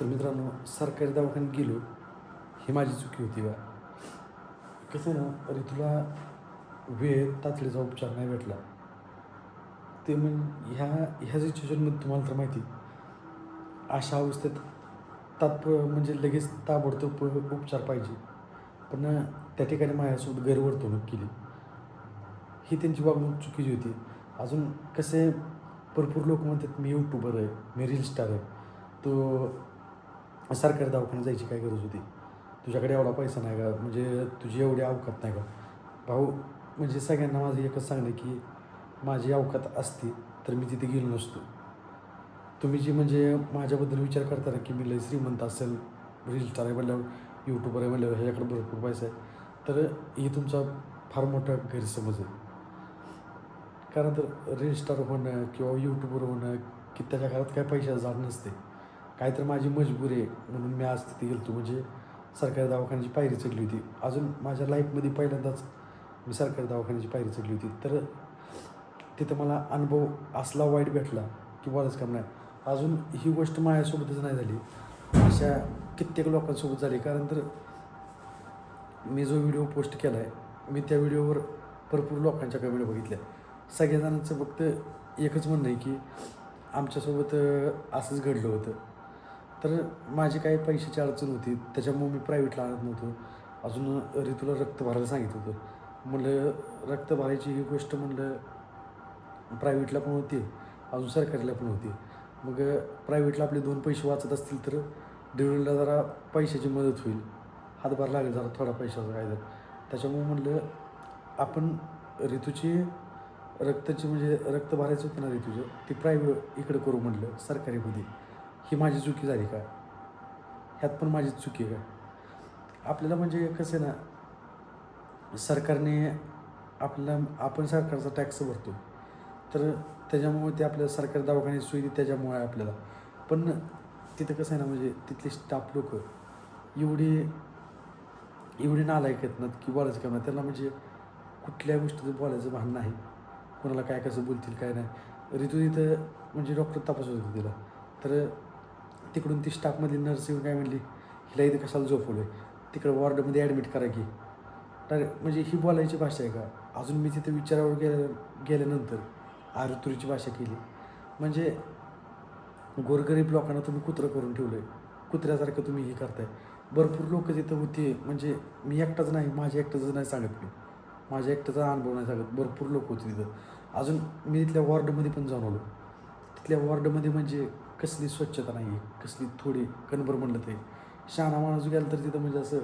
तर मित्रांनो सरकारी दवाखान्यात गेलो ही माझी चुकी होती बा. कसं ना अरे तुला वेळ तातडीचा उपचार नाही भेटला. ते मग ह्या ह्या सिच्युएशनमध्ये तुम्हाला तर माहिती अशा अवस्थेत तात्प म्हणजे लगेच ताबडतोब उपचार पाहिजे. पण त्या ठिकाणी माझ्यासोबत गैरवर्तवणूक केली. ही त्यांची वागणूक चुकीची होती. अजून कसे भरपूर लोक म्हणतात मी यूट्यूबर आहे मी रील स्टार आहे. तो सरकारी दवाखान्यात जायची काय गरज होती? तुझ्याकडे एवढा पैसा नाही का? म्हणजे तुझी एवढी अवकात नाही का? भाऊ म्हणजे सगळ्यांना माझं एकच सांगणं की माझी अवकात असती तर मी तिथे गेलो नसतो. तुम्ही जी म्हणजे माझ्याबद्दल विचार करता ना की मी लय श्रीमंत असेल रील स्टार आहे म्हणल्यावर यूट्यूबर आहे म्हणल्यावर ह्याच्याकडे भरपूर पैसा आहे. तर ही तुमचा फार मोठा गैरसमज आहे. कारण तर रील स्टार होणं किंवा यूट्यूबर होणं की त्याच्या घरात काय पैशाचं जाड नसते. काय तर माझी मजबूरी आहे म्हणून मी आज तिथे गेलो म्हणजे सरकारी दवाखान्याची पायरी चढली होती. अजून माझ्या लाईफमध्ये पहिल्यांदाच मी सरकारी दवाखान्याची पायरी चढली होती. तर तिथं मला अनुभव असला वाईट भेटला की बरंच काम नाही. अजून ही गोष्ट माझ्यासोबतच नाही झाली. अशा कित्येक लोकांसोबत झाली. कारण तर मी जो व्हिडिओ पोस्ट केला आहे मी त्या व्हिडिओवर भरपूर लोकांच्या कमेंट बघितल्या. सगळ्याजणांचं फक्त एकच म्हणणं आहे की आमच्यासोबत असंच घडलं होतं. तर माझी काही पैशाची अडचण होती. त्याच्यामुळे मी प्रायव्हेटला आणत नव्हतो. अजून ऋतूला रक्त भरायला सांगितलं होतं. म्हणलं रक्त भरायची ही गोष्ट म्हणलं प्रायव्हेटला पण होती. अजून सरकारीला पण होती. मग प्रायव्हेटला आपले दोन पैसे वाचत असतील तर डिलिव्हरीला जरा पैशाची मदत होईल. हातभार लागेल जरा थोडा पैशाचा काय तर त्याच्यामुळे म्हणलं आपण ऋतूची रक्ताची म्हणजे रक्त भरायचं होतं ना ऋतूचं ती प्रायव्हेट इकडं करू म्हणलं सरकारीमध्ये. ही माझी चुकी झाली का? ह्यात पण माझी चुकी आहे का? आपल्याला म्हणजे कसं आहे ना सरकारने आपल्याला आपण सरकारचा टॅक्स भरतो. तर त्याच्यामुळे ते आपल्याला सरकारी दवाखान्याची सुविधा त्याच्यामुळे आहे आपल्याला. पण तिथं कसं आहे ना म्हणजे तिथले स्टाफ लोक एवढी एवढी नालायक आहेत ना की बोलायचं काम नाही. त्यांना म्हणजे कुठल्या गोष्टीचं बोलायचं भान नाही. कोणाला काय कसं बोलतील काय नाही. ऋतू तिथं म्हणजे डॉक्टर तपासत होते तिला. तर तिकडून ती स्टाफमधली नर्स येऊन काय म्हणली हिला इथे कशाला झोपवलं तिकडं वॉर्डमध्ये ॲडमिट करा की. डायरेक्ट म्हणजे ही बोलायची भाषा आहे का? अजून मी तिथे विचारावर गेल्या गेल्यानंतर आरुतुरीची भाषा केली. म्हणजे गोरगरीब लोकांना तुम्ही कुत्रं करून ठेवलं आहे कुत्र्यासारखं तुम्ही हे करताय. भरपूर लोक तिथं होते. म्हणजे मी एकटाच नाही माझ्या एकटाच नाही सांगत मी माझ्या एकट्याचा अनुभव नाही सांगत. भरपूर लोक होते तिथं. अजून मी तिथल्या वॉर्डमध्ये पण जाऊन आलो. तिथल्या वॉर्डमध्ये म्हणजे कसली स्वच्छता नाही आहे कसली थोडी कणभर म्हणलं ते. शहाणा माणूस गेला तर तिथं म्हणजे असं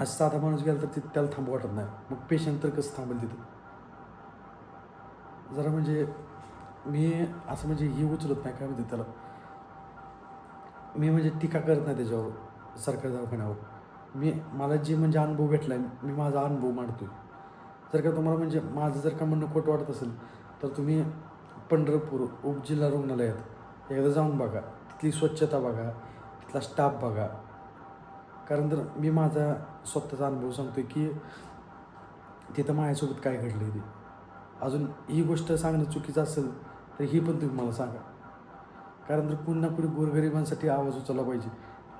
असं साधा माणूस गेला तर तिथं त्याला थांबू वाटत नाही. मग पेशंट तर कसं थांबेल तिथं? जरा म्हणजे मी असं म्हणजे हे उचलत नाही काय म्हणते त्याला. मी म्हणजे टीका करत नाही त्याच्यावर सरकारी दवाखान्यावर. मी मला जे म्हणजे अनुभव भेटला आहे मी माझा अनुभव मांडतो जर का तुम्हाला म्हणजे माझं जर का म्हणणं खोटं वाटत असेल तर तुम्ही पंढरपूर उपजिल्हा रुग्णालयात एकदा जाऊन बघा. तिथली स्वच्छता बघा तिथला स्टाफ बघा. कारण तर मी माझा स्वतःचा अनुभव सांगतो की तिथं माझ्यासोबत काय घडलं ते. अजून ही गोष्ट सांगणं चुकीचं असेल तर ही पण तुम्ही मला सांगा. कारण तर पुन्हा कुणी गोरगरिबांसाठी आवाज उचलला पाहिजे.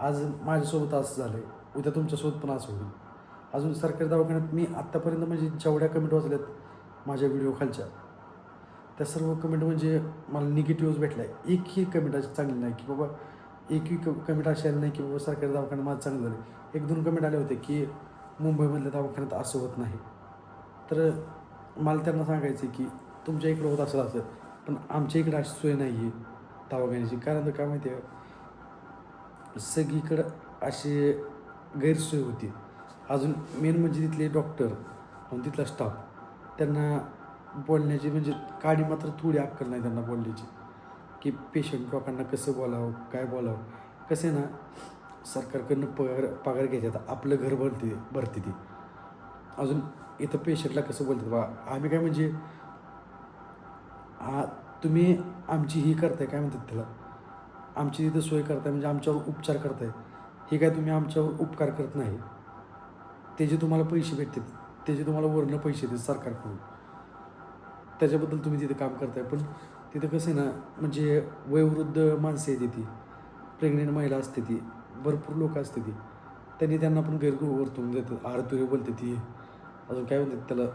आज माझ्यासोबत असं झालं आहे उद्या तुमच्यासोबत पण असं होईल. अजून सरकारी दवाखान्यात मी आत्तापर्यंत म्हणजे जेवढ्या कमेंट वाचल्यात माझ्या व्हिडिओ खालच्या त्या सर्व कमेंट म्हणजे मला निगेटिव्हच भेटला. आहे एकही कमेंट अशी चांगली नाही की बाबा एकही क कमेंट अशी आली नाही की बाबा सरकारी दवाखान्यात माझं चांगलं झालं. एक दोन कमेंट आले होते की मुंबईमधल्या दवाखान्यात असं होत नाही. तर मला त्यांना सांगायचं की तुमच्या इकडं होत असेल असं पण आमच्या इकडं अशी सोय नाही आहे दवाखान्याची. कारण तर काय माहिती आहे सगळीकडं अशी गैरसोय होती. अजून मेन म्हणजे तिथले डॉक्टर आणि तिथला स्टाफ त्यांना बोलण्याची म्हणजे काडी मात्र थोडी अक्कल नाही त्यांना बोलण्याची. की पेशंट लोकांना कसं बोलावं काय बोलावं. कसं आहे ना सरकारकडनं पगार पगार घेतात आपलं घर भरते भरते ती. अजून इथं पेशंटला कसं बोलतात बा आम्ही काय म्हणजे हा तुम्ही आमची ही करताय काय म्हणतात त्याला? आमची तिथं सोय करताय म्हणजे आमच्यावर उपचार करताय. हे काय तुम्ही आमच्यावर उपकार करत नाही? त्याचे तुम्हाला पैसे भेटतात त्याचे तुम्हाला वरणं पैसे देतात सरकारकडून. त्याच्याबद्दल तुम्ही तिथे काम करताय. पण तिथं कसं आहे ना म्हणजे वयोवृद्ध माणसं येते ती प्रेग्नेंट महिला असते ती. भरपूर लोक असते ती. त्यांनी त्यांना पण गैरगृह वर्तवून देतात. आरतुरी बोलते ती. अजून काय म्हणतात त्याला?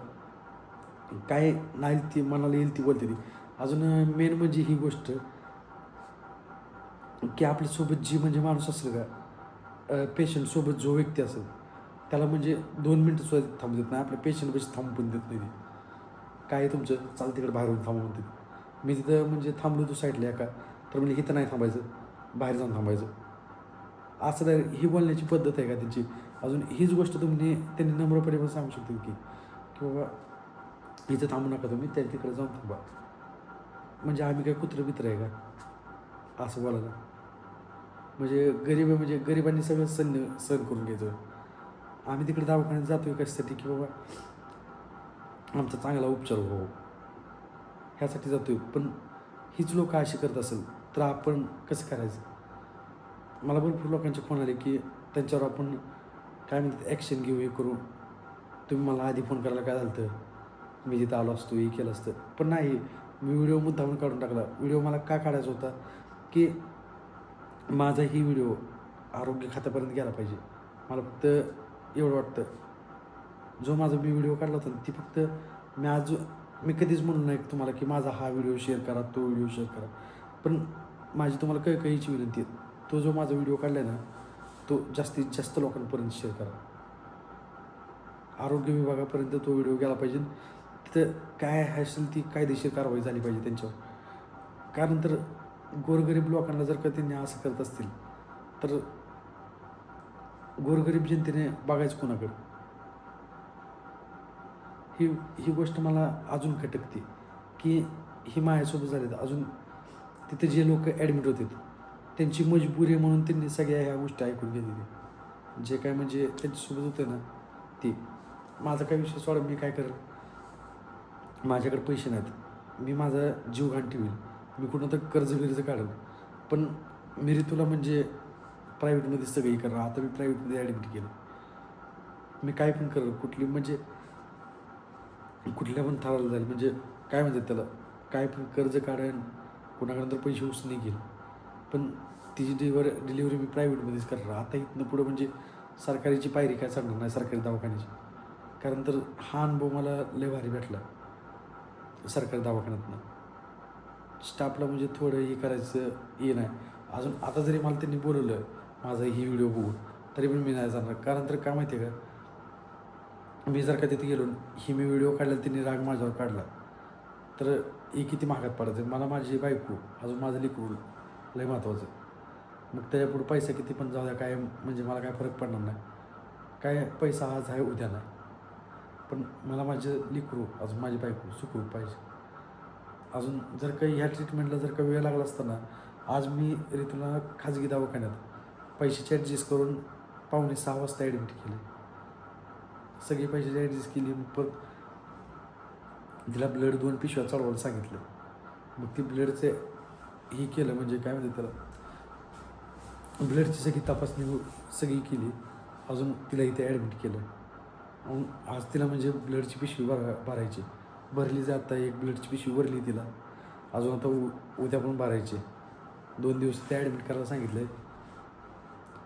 काय नाही ती मनाला येईल ती बोलते ती. अजून मेन म्हणजे ही गोष्ट की आपल्यासोबत जी म्हणजे माणूस असेल का पेशंटसोबत जो व्यक्ती असेल त्याला म्हणजे दोन मिनटं सुद्धा थांबू देत नाही. आपल्या पेशंट थांबून देत नाही काय तुमचं? चाल तिकडे बाहेरून थांबू म्हणते. मी तिथं म्हणजे थांबलो तू साईडला एका. तर म्हणजे इथं नाही थांबायचं. बाहेर जाऊन थांबायचं. असं तर ही बोलण्याची पद्धत आहे का त्यांची अजून हीच गोष्ट तुम्ही त्यांनी नम्रपणे पण सांगू शकतील की की बाबा इथं थांबू नका तुम्ही त्या तिकडे जाऊन थांबा. म्हणजे आम्ही काय कुत्र मित्र आहे का? असं बोलायला. म्हणजे गरीब आहे म्हणजे गरिबांनी सगळं सण सहन करून घ्यायचं. आम्ही तिकडे दवाखान्यात जातोय कशासाठी की बाबा आमचा चांगला उपचार हो ह्यासाठी जातोय. पण हीच लोक अशी करत असेल तर आपण कसं करायचं? मला भरपूर लोकांचे फोन आले की त्यांच्यावर आपण काय म्हणतात ॲक्शन घेऊ हे करू. तुम्ही मला आधी फोन करायला काय झालं तर मी जिथं आलो असतो हे केलं असतं. पण नाही मी व्हिडिओ मुद्दामून काढून टाकला. व्हिडिओ मला का काढायचा होता? की माझा ही व्हिडिओ आरोग्य खात्यापर्यंत गेला पाहिजे. मला फक्त एवढं वाटतं जो माझा मी व्हिडिओ काढला होता ना, ती फक्त मी आज मी कधीच म्हणून नाही तुम्हाला की माझा हा व्हिडिओ शेअर करा तो व्हिडिओ शेअर करा. पण माझी तुम्हाला काही काहीची विनंती आहे. तो जो माझा व्हिडिओ काढला ना तो जास्तीत जास्त लोकांपर्यंत शेअर करा. आरोग्य विभागापर्यंत तो व्हिडिओ गेला पाहिजे. तिथं काय असेल ती कायदेशीर कारवाई झाली पाहिजे त्यांच्यावर. कारण तर गोरगरीब लोकांना जर का त्यांनी असं करत असतील तर गोरगरीब जनतेने बघायचं कोणाकडे? ही ही गोष्ट मला अजून खटकते की ही माझ्यासोबत झाली अजून तिथे जे लोक ॲडमिट होते त्यांची मजबुरी आहे म्हणून त्यांनी सगळ्या ह्या गोष्टी ऐकून घेतली जे काय म्हणजे त्यांच्यासोबत होतं ना ते. माझा काय विषय सोडा मी काय करेल? माझ्याकडे पैसे नाहीत. मी माझा जीव घाण ठेवील मी कुठं तर कर्ज बिर्ज काढेल. पण मी तुला म्हणजे प्रायव्हेटमध्ये सगळी करा. आता मी प्रायव्हेटमध्ये ॲडमिट केलं. मी काय पण करेल कुठली म्हणजे कुठल्या पण थराला जाईल. म्हणजे काय म्हणतात त्याला? काय पण कर्ज काढायन कुणाकडे तर पैसे उसने घेईल. पण तिची डिलिव्हर डिलिव्हरी मी प्रायव्हेटमध्येच करणार आता इथनं पुढं. म्हणजे सरकारीची पायरी काय चढणार नाही सरकारी दवाखान्याची. कारण तर हा अनुभव मला लय भारी भेटला सरकारी दवाखान्यातनं. स्टाफला म्हणजे थोडं हे करायचं हे नाही. अजून आता जरी मला त्यांनी बोलवलं माझा ही व्हिडिओ बघून तरी पण मी नाही जाणार. कारण तर काय माहिती आहे का? मी जर का तिथे गेलो ही मी व्हिडिओ काढला तिने राग माझ्यावर काढला. तर ही किती महागात पडायचं? मला माझी बायको अजून माझं लिकूड लय महत्त्वाचं मग त्याच्यापुढे पैसा किती पण जाऊ द्या काय म्हणजे मला काय फरक पडणार नाही. काय पैसा आज आहे उद्या नाही. पण मला माझं लिकरू अजून माझी बायको सुखरू पाहिजे. अजून जर काही ह्या ट्रीटमेंटला जर का वेळ लागला असताना आज मी ऋतूला खाजगी दवाखान्यात पैशाची ॲडजस्ट करून पावणे सहा वाजता ॲडमिट केले. सगळी पैशाची ॲडजस्ट केली मग परत तिला ब्लड दोन पिशव्या चढवायला सांगितलं. मग ती ब्लडचे हे केलं म्हणजे काय म्हणते त्याला ब्लडची सगळी तपासणी सगळी केली. अजून तिला इथे ॲडमिट केलं. मग आज तिला म्हणजे ब्लडची पिशवी भरा भरायची. भरली जाता एक ब्लडची पिशवी भरली तिला. अजून आता उ उद्या पण भरायची. दोन दिवस ते ॲडमिट करायला सांगितलं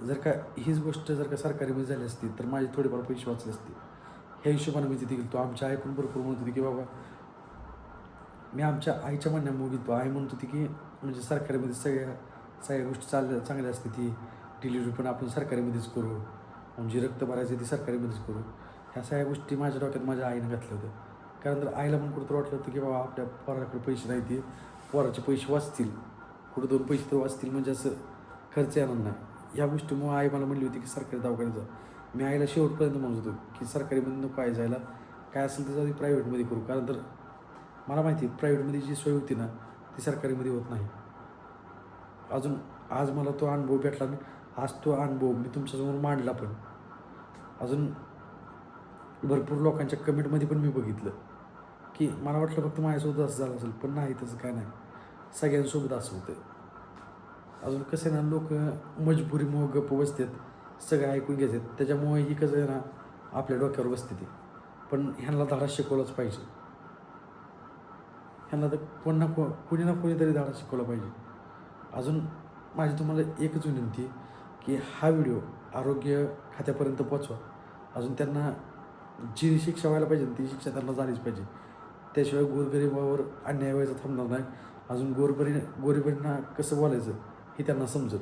जर का हीच गोष्ट जर का सरकारीमध्ये झाली असती तर माझे थोडेफार पैसे वाचले असते. ह्या हिशोबाने मी तिथे गेलो आमच्या आई पण भरपूर म्हणत होती की बाबा मी आमच्या आईच्या म्हणण्यामुळे गेलो आई म्हणत होती की म्हणजे सरकारीमध्ये सगळ्या सगळ्या गोष्टी चालल्या चांगल्या असते ती. डिलिव्हरी पण आपण सरकारीमध्येच करू. म्हणजे रक्त भरायचं ती सरकारीमध्येच करू. ह्या सगळ्या गोष्टी माझ्या डोक्यात माझ्या आईनं घातल्या होत्या. कारण तर आईला पण कुठं वाटलं होतं की बाबा आपल्या पोराकडे पैसे नाही ते. पोराचे पैसे वाचतील. कुठं दोन पैसे तर वाचतील. म्हणजे असं खर्च येणार नाही. या गोष्टीमुळे आई मला म्हणली होती की सरकारी दवाखान्यात जा. मी आईला शेवटपर्यंत म्हणत होतो की सरकारीमध्ये नको आहे जायला काय असेल तर आधी प्रायव्हेटमध्ये करू. कारण तर मला माहिती आहे प्रायव्हेटमध्ये जी सोय होती ना ती सरकारीमध्ये होत नाही. अजून आज मला तो अनुभव भेटला मी आज तो अनुभव मी तुमच्यासमोर मांडला पण. अजून भरपूर लोकांच्या कमेंटमध्ये पण मी बघितलं की मला वाटलं फक्त माझ्यासोबत असं झालं असेल पण नाही तसं काय नाही. सगळ्यांसोबत असं होतं अजून कसं आहे ना लोक मजबुरीमुळं गप्प बसतात. सगळं ऐकून घेतात. त्याच्यामुळे ही कसं आहे ना आपल्या डोक्यावर बसते ते. पण ह्यांना धाडा शिकवलंच पाहिजे. ह्यांना तर कोण ना को कोणी ना कोणीतरी धाडा शिकवला पाहिजे. अजून माझी तुम्हाला एकच विनंती की हा व्हिडिओ आरोग्य खात्यापर्यंत पोचवा अजून त्यांना जी शिक्षा व्हायला पाहिजे ती शिक्षा त्यांना झालीच पाहिजे. त्याशिवाय गोरगरिबावर अन्याय व्हायचा थांबणार नाही. अजून गोरगरी गोरगरिबांना कसं बोलायचं हे त्यांना समजेल.